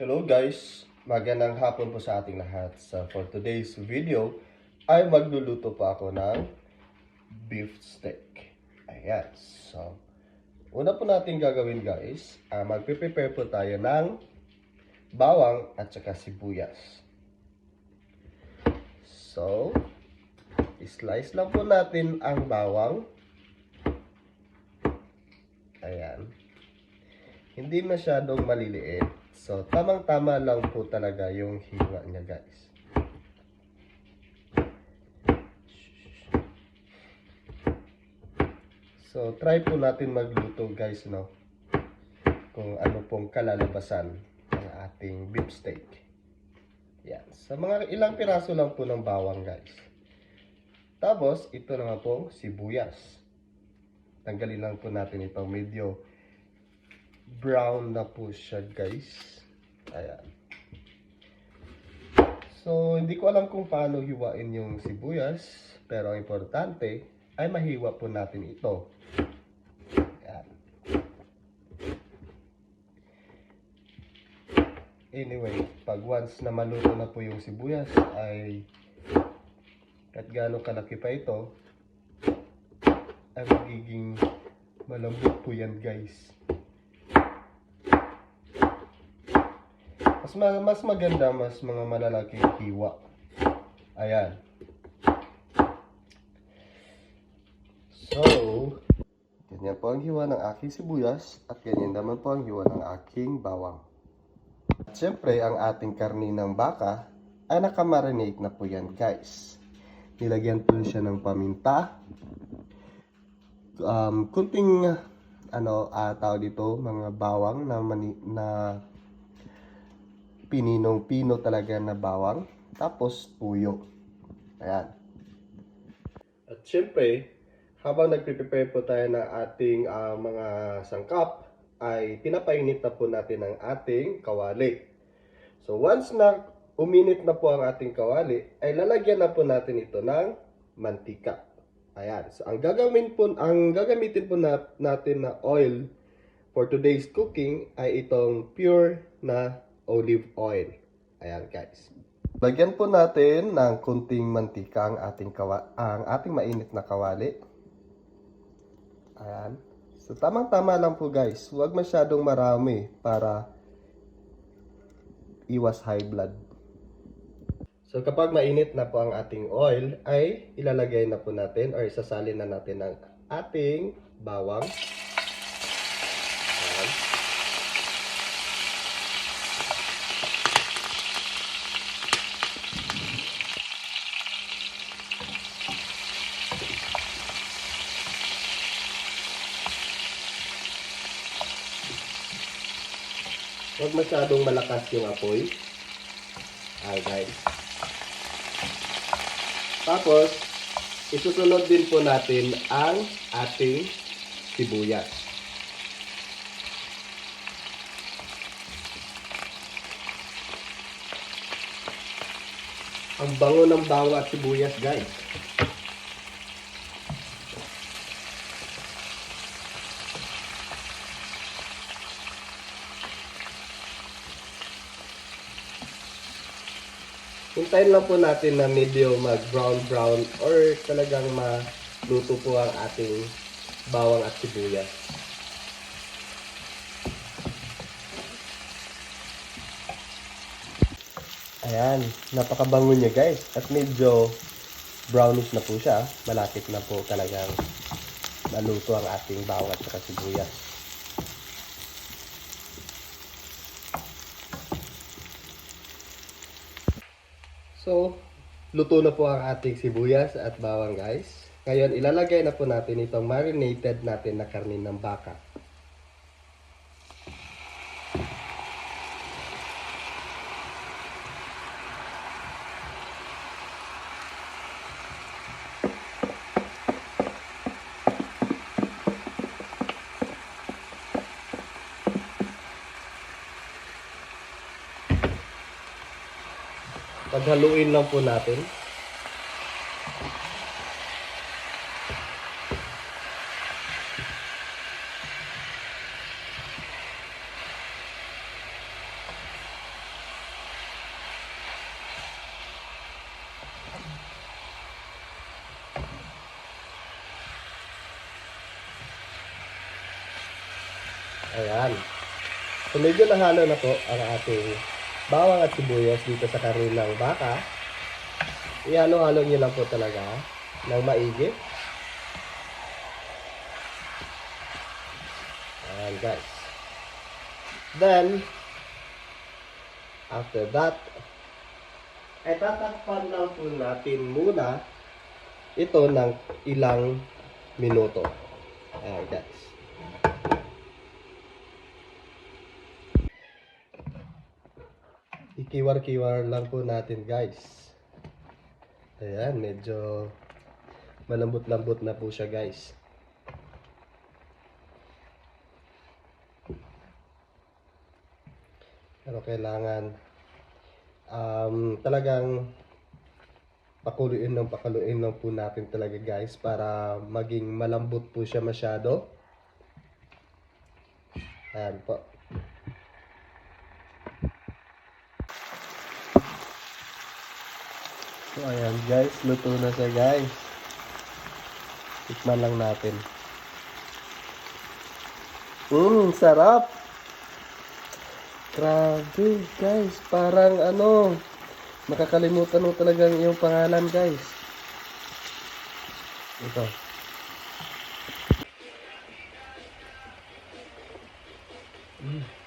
Hello guys, magandang hapon po sa ating lahat. So for today's video ay magluluto po ako ng beef steak. Ayan. So, una po natin gagawin guys, uh, magpe-prepare po tayo ng bawang at saka sibuyas. So, slice lang po natin ang bawang. Ayan. Hindi masyadong maliliit. So, tamang-tama lang po talaga yung hiwa niya, guys. So, try po natin magluto, guys, no? Kung ano pong kalalabasan ng ating beef steak. Yan. Sa mga ilang piraso lang po ng bawang, guys. Tapos, ito na nga pong sibuyas. Tanggalin lang po natin itong medyo brown na po siya guys. Ayan. So, hindi ko alam kung paano hiwain yung sibuyas. Pero ang importante ay mahiwa po natin ito. Ayan. Anyway, pag once na maluto na po yung sibuyas ay kahit gaano kalaki pa ito ay magiging malambot po yan guys. Mas, ma- mas maganda, mas mga malalaking hiwa. Ayan. So, ganyan po ang hiwa ng aking sibuyas at ganyan naman po ang hiwa ng aking bawang. At syempre, ang ating karni ng baka ay nakamarinate na po yan guys. Nilagyan po siya ng paminta. Um, kunting ano, ah, tawag dito, mga bawang na, mani, na pininong pino talaga na bawang. Tapos tuyo. Ayan. At syempre, habang nagpe-prepare po tayo ng ating ah, mga sangkap, ay pinapainit na po natin ang ating kawali. So once na uminit na po ang ating kawali, ay lalagyan na po natin ito ng mantika. Ayan. So ang gagawin po ang gagamitin po na, natin na oil for today's cooking ay itong pure na olive oil. Ayan guys. Lagyan po natin ng kunting mantika ang ating kawa ang ating mainit na kawali. Ayan. So tamang-tama lang po guys. Huwag masyadong marami para iwas high blood. So kapag mainit na po ang ating oil, ay ilalagay na po natin or isasalin na natin ang ating bawang. Huwag masyadong malakas yung apoy. Ay guys. Tapos, isusunod din po natin ang ating sibuyas. Ang bango ng bawang at sibuyas, guys. Hintayin lang po natin na medyo mag brown brown or talagang maluto po ang ating bawang at sibuyas. Ayan, napakabango niya guys. At medyo brownish na po siya. Malapit na po talagang maluto ang ating bawang at sibuyas. So, luto na po ang ating sibuyas at bawang guys. Ngayon, ilalagay na po natin itong marinated natin na karnin ng baka. paghaluin lang po natin. Ayan. So medyo nahalo na po ang ating bawang at sibuyas dito sa karilang baka. Ihalo-halo nyo lang po talaga ng maigi. Ayan guys. Then, after that, ay tatakpan lang po natin muna ito ng ilang minuto. Ayan guys. Ikiwar-kiwar lang po natin guys. Ayan, medyo malambot-lambot na po siya guys. Pero kailangan um, talagang pakuluin ng pakuluin lang po natin talaga guys para maging malambot po siya masyado. Ayan po. So, ayan guys. Luto na siya guys. Tikman lang natin. Mmm, sarap! Grabe guys. Parang ano, makakalimutan mo talagang yung pangalan guys. Ito. Mmm.